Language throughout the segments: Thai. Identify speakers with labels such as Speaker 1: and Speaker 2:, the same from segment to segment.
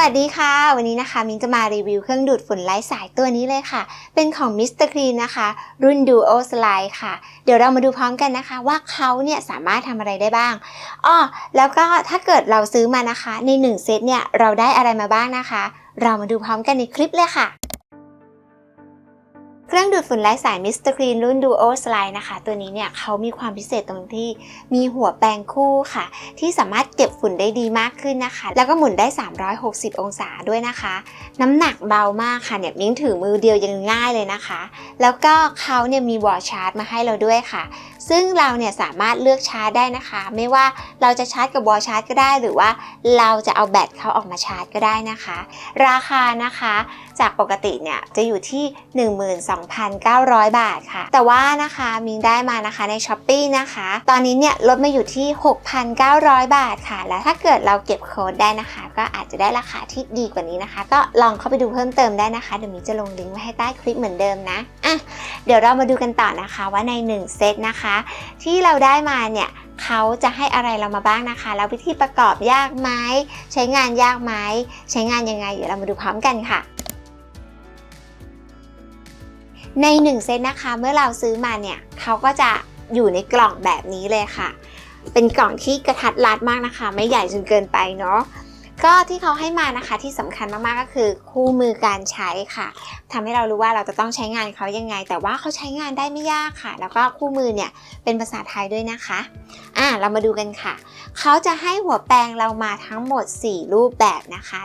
Speaker 1: สวัสดีค่ะ วันนี้นะคะมิงจะมารีวิวเครื่องดูดฝุ่นไร้สายตัวนี้เลยค่ะ เป็นของ Mr. Clean นะคะ รุ่น Duo Slide ค่ะ เดี๋ยวเรามาดูพร้อมกันนะคะ ว่าเขาเนี่ยสามารถทำอะไรได้บ้างอ้อแล้วก็ถ้าเกิดเราซื้อมานะคะ ใน 1 เซตเนี่ยเราได้อะไรมาบ้างนะคะ เรามาดูพร้อมกันในคลิปเลยค่ะ เครื่องดูดฝุ่นไร้สายมิสเตอร์คลีนรุ่น Duo Slide นะคะ ตัวนี้เนี่ยเขามีความพิเศษตรงที่มีหัวแปรงคู่ค่ะ ที่สามารถเก็บฝุ่นได้ดีมากขึ้นนะคะ แล้วก็หมุนได้ 360 องศาด้วยนะคะ น้ำหนักเบามากค่ะเนี่ยมิ้งถือมือเดียวยังง่ายเลยนะคะ แล้วก็เขาเนี่ยมีวอร์ชาร์จมาให้เราด้วยค่ะ ซึ่งเราเนี่ยสามารถเลือกชาร์จได้นะคะ ไม่ว่าเราจะชาร์จกับวอลชาร์จก็ได้ หรือว่าเราจะเอาแบตเขาออกมาชาร์จก็ได้นะคะ ราคานะคะ จากปกติเนี่ยจะอยู่ที่ 12,900 บาทค่ะ แต่ว่านะคะมิงได้มานะคะใน s h อ p e e นะคะ ตอนนี้เนี่ยลดมาอยู่ที่ 6,900 บาทค่ะ แล้วถ้าเกิดเราเก็บโค้ดได้นะคะ ก็อาจจะได้ราคาที่ดีกว่านี้นะคะ ก็ลองเข้าไปดูเพิ่มเติมได้นะคะ เดี๋ยวมิงจะลงลิงก์ไว้ให้ใต้คลิปเหมือนเดิมนะอะเดี๋ยวเรามาดูกันต่อนะคะว่าใน 1 เซตนะคะ ที่เราได้มาเนี่ยเขาจะให้อะไรเรามาบ้างนะคะ แล้ววิธีประกอบยากไหมใช้งานยากไหมใช้งานยังไง เดี๋ยวเรามาดูพร้อมกันค่ะใน 1 เซตนะคะ เมื่อเราซื้อมาเนี่ยเขาก็จะอยู่ในกล่องแบบนี้เลยค่ะ เป็นกล่องที่กระทัดรัดมากนะคะ ไม่ใหญ่จนเกินไปเนาะ ก็ที่เขาให้มานะคะที่สำคัญมากๆก็คือคู่มือการใช้ค่ะทำให้เรารู้ว่าเราจะต้องใช้งานเขายังไง แต่ว่าเขาใช้งานได้ไม่ยากค่ะ แล้วก็คู่มือเนี่ยเป็นภาษาไทยด้วยนะคะอะเรามาดูกันค่ะ เขาจะให้หัวแปรงเรามาทั้งหมด 4 รูปแบบนะคะ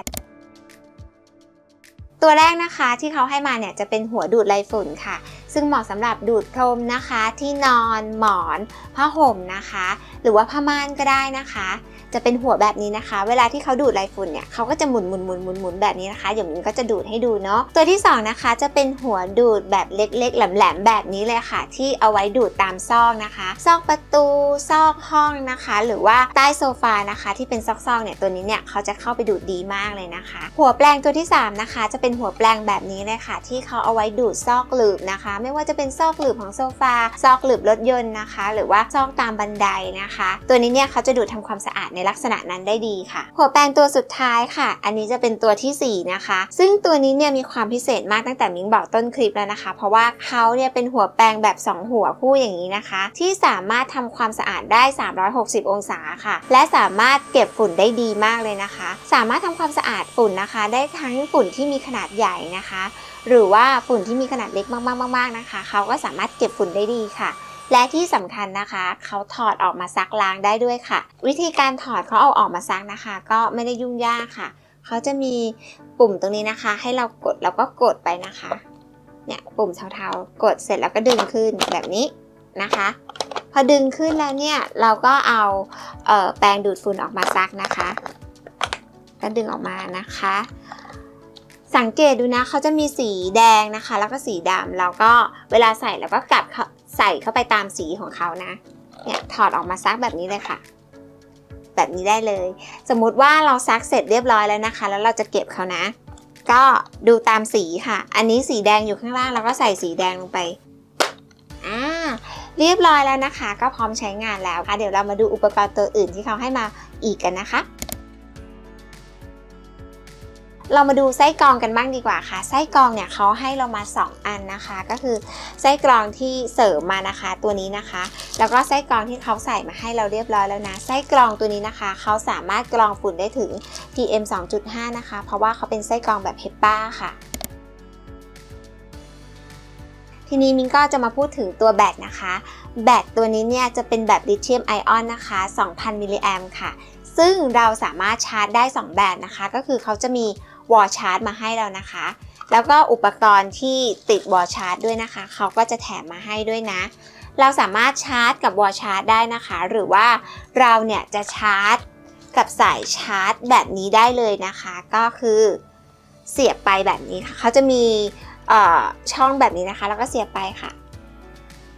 Speaker 1: ตัวแรกนะคะที่เขาให้มาเนี่ยจะเป็นหัวดูดไรฝุ่นค่ะ ซึ่งเหมาะสำหรับดูดพรมนะคะ ที่นอนหมอน ผ้าห่มนะคะ หรือว่าผ้าม่านก็ได้นะคะ จะเป็นหัวแบบนี้นะคะ เวลาที่เขาดูดไรฝุ่นเนี่ยเขาก็จะหมุนหมุนหมุนหมุนหมุนแบบนี้นะคะเดี๋ยวมินก็จะดูดให้ดูเนาะตัวที่สองนะคะ จะเป็นหัวดูดแบบเล็กๆ แหลมๆแบบนี้เลยค่ะ ที่เอาไว้ดูดตามซอกนะคะ ซอกประตูซอกห้องนะคะ หรือว่าใต้โซฟานะคะ ที่เป็นซอกๆเนี่ยตัวนี้เนี่ยเขาจะเข้าไปดูดดีมากเลยนะคะ หัวแปลงตัวที่สามนะคะ จะเป็นหัวแปลงแบบนี้เลยค่ะ ที่เขาเอาไว้ดูดซอกหลืบนะคะ ไม่ว่าจะเป็นซอกหลืบของโซฟาซอกหลืบรถยนต์นะคะ หรือว่าซอกตามบันไดนะคะ ตัวนี้เนี่ยเขาจะดูดทำความสะอาดในลักษณะนั้นได้ดีค่ะ หัวแปรงตัวสุดท้ายค่ะ อันนี้จะเป็นตัวทีสี่ 4 นะคะ ซึ่งตัวนี้เนี่ยมีความพิเศษมากตั้งแต่มิ้งบอกต้นคลิปแล้วนะคะ เพราะว่าเขาเนี่ยเป็นหัวแปรงแบบ 2 หัวคู่อย่างนี้นะคะ ที่สามารถทำความสะอาดได้ 360 องศาค่ะ และสามารถเก็บฝุ่นได้ดีมากเลยนะคะ สามารถทำความสะอาดฝุ่นนะคะ ได้ทั้งฝุ่นที่มีขนาดใหญ่นะคะ หรือว่าฝุ่นที่มีขนาดเล็กมากๆๆๆนะคะเขาก็สามารถเก็บฝุ่นได้ดีค่ะ และที่สำคัญนะคะ เขาถอดออกมาซักล้างได้ด้วยค่ะ วิธีการถอดเขาเอาออกมาซักนะคะ ก็ไม่ได้ยุ่งยากค่ะ เขาจะมีปุ่มตรงนี้นะคะ ให้เรากดแล้วก็กดไปนะคะเนี่ยปุ่มเทาๆ กดเสร็จแล้วก็ดึงขึ้นแบบนี้นะคะ พอดึงขึ้นแล้วเนี่ยเราก็เอาเออแปรงดูดฝุ่นออกมาซักนะคะก็ดึงออกมานะคะ สังเกตดูนะเขาจะมีสีแดงนะคะ แล้วก็สีดำแล้วก็เวลาใส่แล้วก็กลับ ใส่เข้าไปตามสีของเขานะ เนี่ยถอดออกมาซักแบบนี้เลยค่ะ แบบนี้ได้เลย สมมุติว่าเราซักเสร็จเรียบร้อยแล้วนะคะ แล้วเราจะเก็บเขานะ ก็ดูตามสีค่ะ อันนี้สีแดงอยู่ข้างล่างเราก็ใส่สีแดงลงไปอ่าเรียบร้อยแล้วนะคะ ก็พร้อมใช้งานแล้วค่ะเดี๋ยวเรามาดูอุปกรณ์ตัวอื่นที่เขาให้มาอีกกันนะคะ เรามาดูไส้กรองกันบ้างดีกว่าค่ะ ไส้กรองเนี่ยเขาให้เรามา 2 อันนะคะ ก็คือไส้กรองที่เสริมมานะคะตัวนี้นะคะ แล้วก็ไส้กรองที่เขาใส่มาให้เราเรียบร้อยแล้วนะ ไส้กรองตัวนี้นะคะ เขาสามารถกรองฝุ่นได้ถึง PM 2.5 นะคะ เพราะว่าเขาเป็นไส้กรองแบบ HEPA ค่ะทีนี้มินก็จะมาพูดถึงตัวแบตนะคะ แบตตัวนี้เนี่ยจะเป็นแบบลิเธียมไอออนนะคะ 2,000 มิลลิแอมค่ะ ซึ่งเราสามารถชาร์จได้ 2 แบบนะคะ ก็คือเขาจะมี วอลชาร์จมาให้เรานะคะ แล้วก็อุปกรณ์ที่ติดวอลชาร์จด้วยนะคะ เขาก็จะแถมมาให้ด้วยนะ เราสามารถชาร์จกับวอลชาร์จได้นะคะ หรือว่าเราเนี่ยจะชาร์จกับสายชาร์จแบบนี้ได้เลยนะคะ ก็คือเสียบไปแบบนี้ค่ะ เขาจะมีช่องแบบนี้นะคะ แล้วก็เสียบไปค่ะ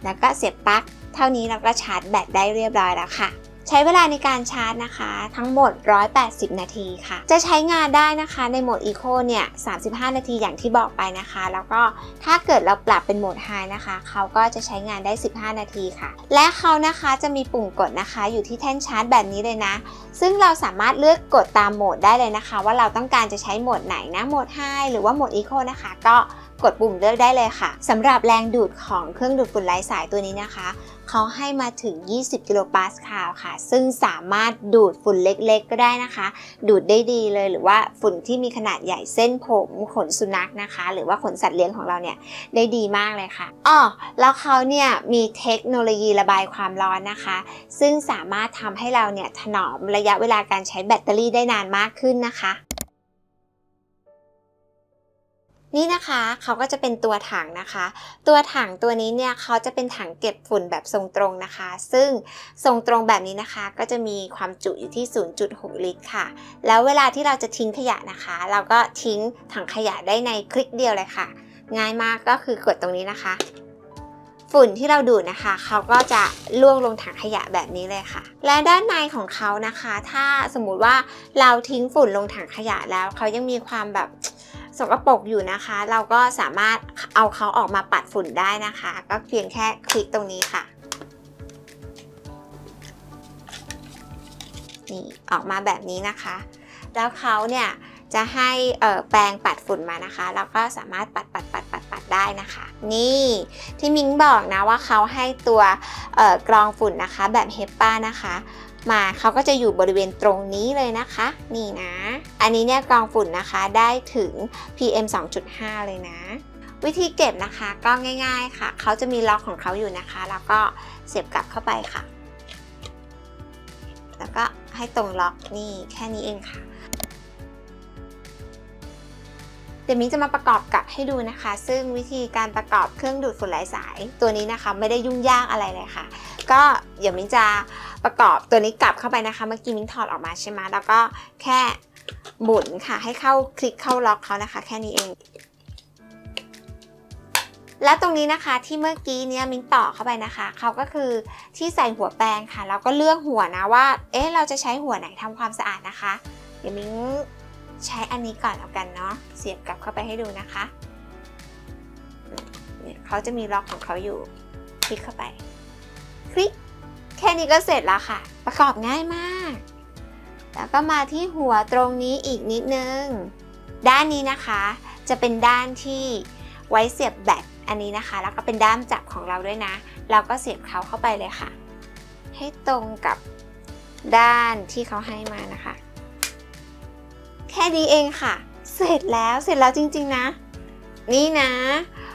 Speaker 1: แล้วก็เสียบปลั๊ก เท่านี้เราก็ชาร์จแบตได้เรียบร้อยแล้วค่ะ ใช้เวลาในการชาร์จนะคะ ทั้งหมด 180 นาทีค่ะ จะใช้งานได้นะคะในโหมด Eco เนี่ย 35 นาทีอย่างที่บอกไปนะคะ แล้วก็ถ้าเกิดเราปรับเป็นโหมด High นะคะ เขาก็จะใช้งานได้ 15 นาทีค่ะ และเขานะคะจะมีปุ่มกดนะคะ อยู่ที่แท่นชาร์จแบบนี้เลยนะ ซึ่งเราสามารถเลือกกดตามโหมดได้เลยนะคะ ว่าเราต้องการจะใช้โหมดไหนนะโหมด High หรือว่าโหมด Eco นะคะ ก็กดปุ่มเลือกได้เลยค่ะสำหรับแรงดูดของเครื่องดูดฝุ่นไร้สายตัวนี้นะคะ เขาให้มาถึง 20 กิโลปาสคาลค่ะ ซึ่งสามารถดูดฝุ่นเล็กๆ ก็ได้นะคะ ดูดได้ดีเลยหรือว่าฝุ่นที่มีขนาดใหญ่เส้นผมขนสุนัขนะคะ หรือว่าขนสัตว์เลี้ยงของเราเนี่ยได้ดีมากเลยค่ะอ้อแล้วเขาเนี่ยมีเทคโนโลยีระบายความร้อนนะคะ ซึ่งสามารถทำให้เราเนี่ยถนอมระยะเวลาการใช้แบตเตอรี่ได้นานมากขึ้นนะคะ นี่นะคะเขาก็จะเป็นตัวถังนะคะ ตัวถังตัวนี้เนี่ยเขาจะเป็นถังเก็บฝุ่นแบบทรงตรงนะคะ ซึ่งทรงตรงแบบนี้นะคะ ก็จะมีความจุอยู่ที่ 0.6 ลิตรค่ะ แล้วเวลาที่เราจะทิ้งขยะนะคะ เราก็ทิ้งถังขยะได้ในคลิกเดียวเลยค่ะ ง่ายมากก็คือกดตรงนี้นะคะ ฝุ่นที่เราดูดนะคะ เขาก็จะล่วงลงถังขยะแบบนี้เลยค่ะ และด้านในของเขานะคะ ถ้าสมมุติว่าเราทิ้งฝุ่นลงถังขยะแล้วเขายังมีความแบบ สกปรกอยู่นะคะ เราก็สามารถเอาเขาออกมาปัดฝุ่นได้นะคะ ก็เพียงแค่คลิกตรงนี้ค่ะนี่ออกมาแบบนี้นะคะ แล้วเขาเนี่ยจะให้แปรงปัดฝุ่นมานะคะแล้วก็สามารถปัดปัดปัดปัดปัดได้นะคะ นี่ที่มิงบอกนะว่าเขาให้ตัวกรองฝุ่นนะคะ แบบเฮปป้านะคะ มาเขาก็จะอยู่บริเวณตรงนี้เลยนะคะ นี่นะ อันนี้เนี่ยกรองฝุ่นนะคะได้ถึง PM 2.5 เลยนะ วิธีเก็บนะคะก็ง่าย ๆค่ะ เขาจะมีล็อกของเขาอยู่นะคะ แล้วก็เสียบกลับเข้าไปค่ะ แล้วก็ให้ตรงล็อกนี่แค่นี้เองค่ะ เดี๋ยวมิ้งจะมาประกอบกับให้ดูนะคะ ซึ่งวิธีการประกอบเครื่องดูดฝุ่นไร้สาย ตัวนี้นะคะไม่ได้ยุ่งยากอะไรเลยค่ะ ก็เดี๋ยวมิ้งจะประกอบตัวนี้กลับเข้าไปนะคะ เมื่อกี้มิ้งถอดออกมาใช่ไหมแล้วก็แค่หมุนค่ะให้เข้าคลิกเข้าล็อกเขานะคะ แค่นี้เองแล้วตรงนี้นะคะที่เมื่อกี้เนี่ยมิ้งต่อเข้าไปนะคะเขาก็คือที่ใส่หัวแปรงค่ะแล้วก็เลือกหัวนะว่า เอ๊ะเราจะใช้หัวไหนทำความสะอาดนะคะ เดี๋ยวมิ้ง ใช้อันนี้ก่อนแล้วกันเนาะเสียบกลับเข้าไปให้ดูนะคะเนี่ยเขาจะมีล็อกของเขาอยู่ คลิกเข้าไป คลิก แค่นี้ก็เสร็จแล้วค่ะ ประกอบง่ายมาก แล้วก็มาที่หัวตรงนี้อีกนิดนึง ด้านนี้นะคะ จะเป็นด้านที่ไว้เสียบแบตอันนี้นะคะ แล้วก็เป็นด้ามจับของเราด้วยนะ เราก็เสียบเขาเข้าไปเลยค่ะ ให้ตรงกับด้านที่เขาให้มานะคะ ค่นี้เองค่ะ เสร็จแล้วเสร็จแล้วจริง ๆนะ นี่นะ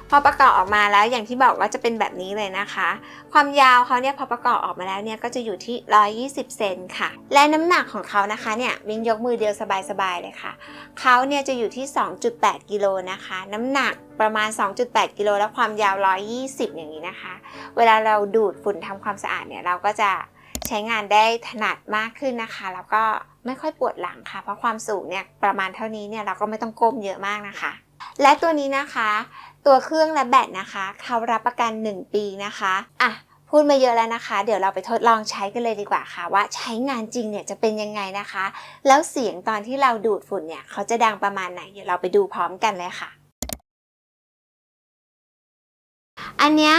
Speaker 1: พอประกอบออกมาแล้วอย่างที่บอกว่าจะเป็นแบบนี้เลยนะคะ ความยาวเขาเนี่ยพอประกอบออกมาแล้วเนี่ยก็จะอยู่ที่ 120 เซนค่ะ และน้ำหนักของเขานะคะเนี่ยวิงยกมือเดียวสบายๆเลยค่ะเขาเนี่ยจะอยู่ที่ 2.8 กิโลนะคะ น้ำหนักประมาณ 2.8 กิโลและความยาว 120 อย่างนี้นะคะ เวลาเราดูดฝุ่นทำความสะอาดเนี่ยเราก็จะใช้งานได้ถนัดมากขึ้นนะคะ แล้วก็ ไม่ค่อยปวดหลังค่ะ เพราะความสูงเนี่ยประมาณเท่านี้เนี่ยเราก็ไม่ต้องก้มเยอะมากนะคะ และตัวนี้นะคะ ตัวเครื่องและแบตนะคะ เขารับประกัน 1 ปีนะคะอะพูดมาเยอะแล้วนะคะ เดี๋ยวเราไปทดลองใช้กันเลยดีกว่าค่ะ ว่าใช้งานจริงเนี่ยจะเป็นยังไงนะคะ แล้วเสียงตอนที่เราดูดฝุ่นเนี่ยเขาจะดังประมาณไหน เดี๋ยวเราไปดูพร้อมกันเลยค่ะ อันเนี้ย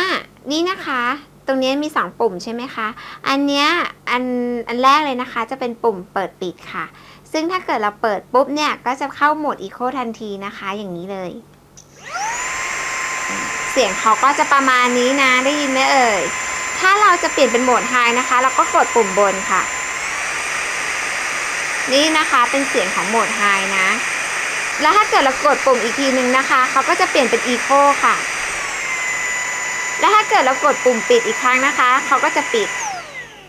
Speaker 1: นี่นะคะ ตรงนี้มี 2 ปุ่มใช่ไหมคะ อันเนี้ยอันอันแรกเลยนะคะ จะเป็นปุ่มเปิดปิดค่ะ ซึ่งถ้าเกิดเราเปิดปุ๊บเนี่ย ก็จะเข้าโหมด Eco ทันทีนะคะ อย่างนี้เลย เสียงเขาก็จะประมาณนี้นะ ได้ยินไหมเอ่ย ถ้าเราจะเปลี่ยนเป็นโหมด High นะคะ เราก็กดปุ่มบนค่ะ นี่นะคะเป็นเสียงของโหมด High นะ แล้วถ้าเกิดเรากดปุ่มอีกทีนึงนะคะ เขาก็จะเปลี่ยนเป็น Eco ค่ะ แล้วถ้าเกิดเรากดปุ่มปิดอีกครั้งนะคะ เขาก็จะปิด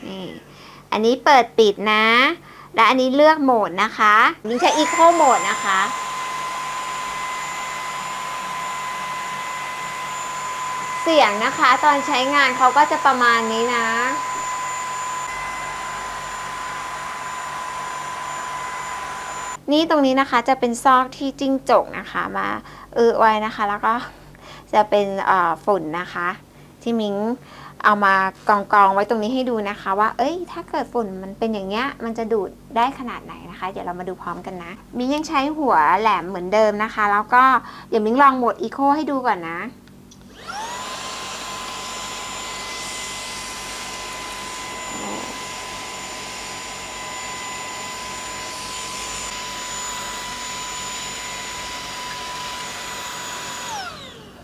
Speaker 1: นี่ อันนี้เปิดปิดนะ และอันนี้เลือกโหมดนะคะ นี่ใช้ Eco โหมดนะคะ เสียงนะคะตอนใช้งานเขาก็จะประมาณนี้นะนี่ตรงนี้นะคะจะเป็นซอกที่จิ้งจกนะคะมาเออไว้นะคะ แล้วก็ จะเป็นฝุ่นนะคะ ที่มิงเอามากองกองๆไว้ตรงนี้ให้ดูนะคะ ว่า เอ้ย ถ้าเกิดฝุ่นมันเป็นอย่างเงี้ย มันจะดูดได้ขนาดไหนนะคะ เดี๋ยวเรามาดูพร้อมกันนะ มิงยังใช้หัวแหลมเหมือนเดิมนะคะ แล้วก็เดี๋ยวมิงลองโหมดอีโคให้ดูก่อนนะ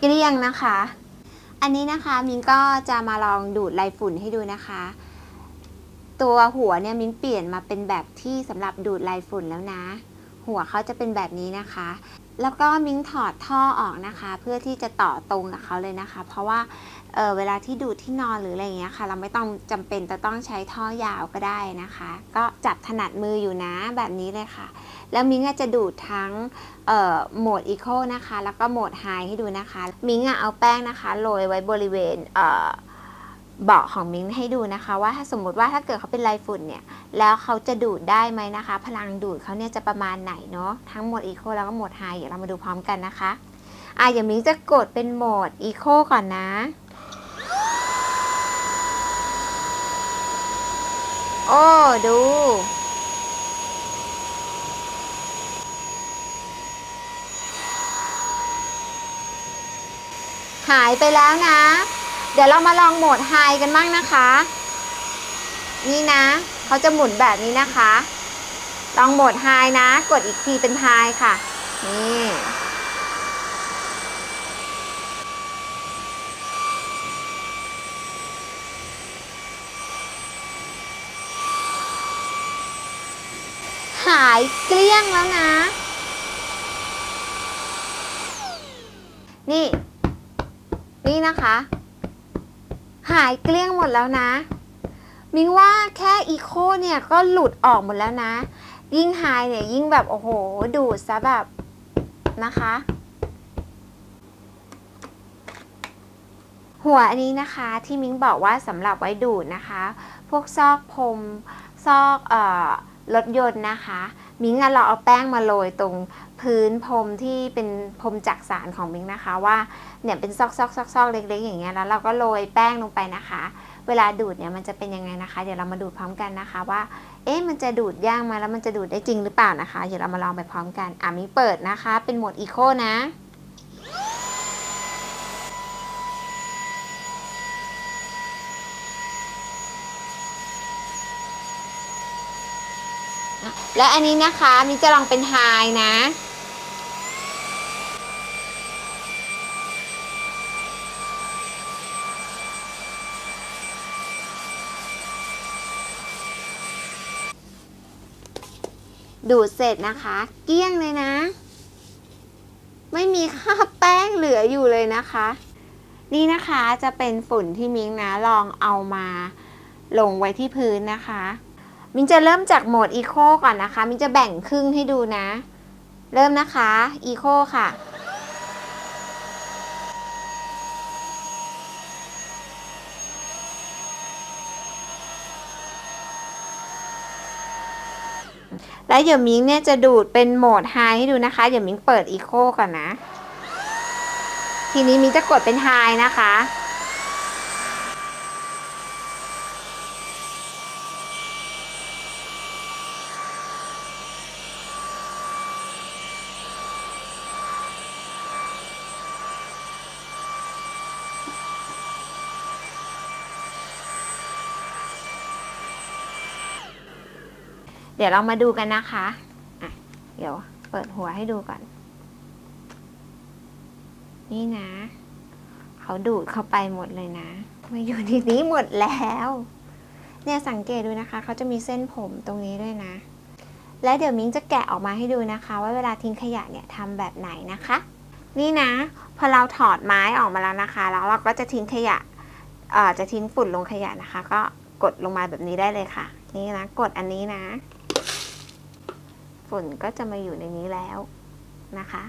Speaker 1: เกลี้ยงนะคะ อันนี้นะคะมิงก็จะมาลองดูดไรฝุ่นให้ดูนะคะ ตัวหัวเนี่ยมิงเปลี่ยนมาเป็นแบบที่สำหรับดูดไรฝุ่นแล้วนะ หัวเขาจะเป็นแบบนี้นะคะ แล้วก็มิ้งถอดท่อออกนะคะ เพื่อที่จะต่อตรงกับเขาเลยนะคะ เพราะว่าเออเวลาที่ดูดที่นอนหรืออะไรเงี้ยค่ะ เราไม่ต้องจำเป็นจะต้องใช้ท่อยาวก็ได้นะคะ ก็จับถนัดมืออยู่นะแบบนี้เลยค่ะ แล้วมิ้งจะดูดทั้งเอ่อโหมด Eco นะคะ แล้วก็โหมด High ให้ดูนะคะ มิ้งเอาแป้งนะคะโรยไว้บริเวณเเบาะของมิ้งให้ดูนะคะ ว่าถ้าสมมติว่าถ้าเกิดเขาเป็นไรฝุ่นเนี่ยแล้วเขาจะดูดได้ไหมนะคะ พลังดูดเขาเนี่ยจะประมาณไหนเนาะทั้งโหมด Eco แล้วก็โหมด High เดี๋ยวเรามาดูพร้อมกันนะคะอะอย่างมิ้งจะกดเป็นโหมด Eco ก่อนนะโอ้ดูหายไปแล้วนะ เดี๋ยวเรามาลองโหมดไฮกันบ้างนะคะ นี่นะเขาจะหมุนแบบนี้นะคะ ลองโหมดไฮนะ กดอีกทีเป็นไฮค่ะ นี่หายเกลี้ยงแล้วนะ นี่ นี่นะคะ หายเกลี้ยงหมดแล้วนะ มิงว่าแค่อีโคเนี่ยก็หลุดออกหมดแล้วนะ ยิ่งไฮเนี่ยยิ่งแบบโอ้โห ดูดซะแบบนะคะ หัวอันนี้นะคะที่มิงบอกว่าสำหรับไว้ดูดนะคะ พวกซอกพรมซอกเอ่อรถยนต์นะคะ มิงอะเราเอาแป้งมาโรยตรงพื้นพรมที่เป็นพรมจักสารของมิงนะคะว่า เนี่ยเป็นซอกซอกซอกซอกเล็กๆอย่างเงี้ยแล้วเราก็โรยแป้งลงไปนะคะ เวลาดูดเนี่ยมันจะเป็นยังไงนะคะ เดี๋ยวเรามาดูดพร้อมกันนะคะว่า เอ๊ะมันจะดูดย่างมาแล้วมันจะดูดได้จริงหรือเปล่านะคะ เดี๋ยวเรามาลองไปพร้อมกันอะมิเปิดนะคะ เป็นโหมดอีโคนะและอันนี้นะคะมิจะลองเป็นไฮนะ ดูดเสร็จนะคะ เกลี้ยงเลยนะ ไม่มีคราบแป้งเหลืออยู่เลยนะคะ นี่นะคะจะเป็นฝุ่นที่มิ้งนะลองเอามาลงไว้ที่พื้นนะคะ มิ้งจะเริ่มจากโหมดอีโคก่อนนะคะ มิ้งจะแบ่งครึ่งให้ดูนะ เริ่มนะคะอีโคค่ะ แล้วเดี๋ยวมิงเนี่ยจะดูดเป็นโหมดไฮให้ดูนะคะ เดี๋ยวมิงเปิดอีโคก่อนนะ ทีนี้มิงจะกดเป็นไฮนะคะ ดี๋ยวเรามาดูกันนะคะอะเดี๋ยวเปิดหัวให้ดูก่อน นี่นะ เขาดูดเข้าไปหมดเลยนะ มาอยู่ที่นี้หมดแล้ว เนี่ยสังเกตดูนะคะ เขาจะมีเส้นผมตรงนี้ด้วยนะ และเดี๋ยวมิ้งจะแกะออกมาให้ดูนะคะ ว่าเวลาทิ้งขยะเนี่ยทำแบบไหนนะคะ นี่นะ พอเราถอดไม้ออกมาแล้วนะคะ แล้วเราก็จะทิ้งขยะจะทิ้งฝุ่นลงขยะนะคะ ก็กดลงมาแบบนี้ได้เลยค่ะ นี่นะ กดอันนี้นะ ฝุ่นก็จะมาอยู่ในนี้แล้วนะคะ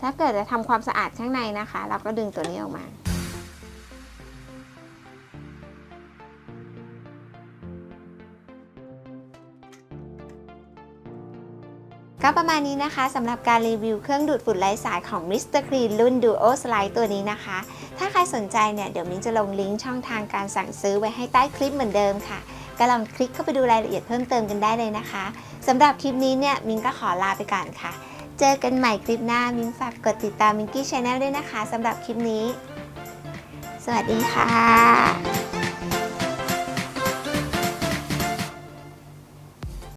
Speaker 1: ถ้าเกิดจะทำความสะอาดข้างในนะคะ เราก็ดึงตัวนี้ออกมาก็ประมาณนี้นะคะสำหรับการรีวิวเครื่องดูดฝุ่นไร้สายของ Mr. Clean รุ่น Duo Slide ตัวนี้นะคะ ถ้าใครสนใจเนี่ย เดี๋ยวมิ้นจะลงลิงก์ช่องทางการสั่งซื้อไว้ให้ใต้คลิปเหมือนเดิมค่ะ ก็ลองคลิกเข้าไปดูรายละเอียดเพิ่มเติมกันได้เลยนะคะสำหรับคลิปนี้เนี่ยมิ้นก็ขอลาไปก่อนค่ะ เจอกันใหม่คลิปหน้ามิ้นฝากกดติดตามมิงกี้ชาแนลด้วยนะคะสำหรับคลิปนี้ สวัสดีค่ะ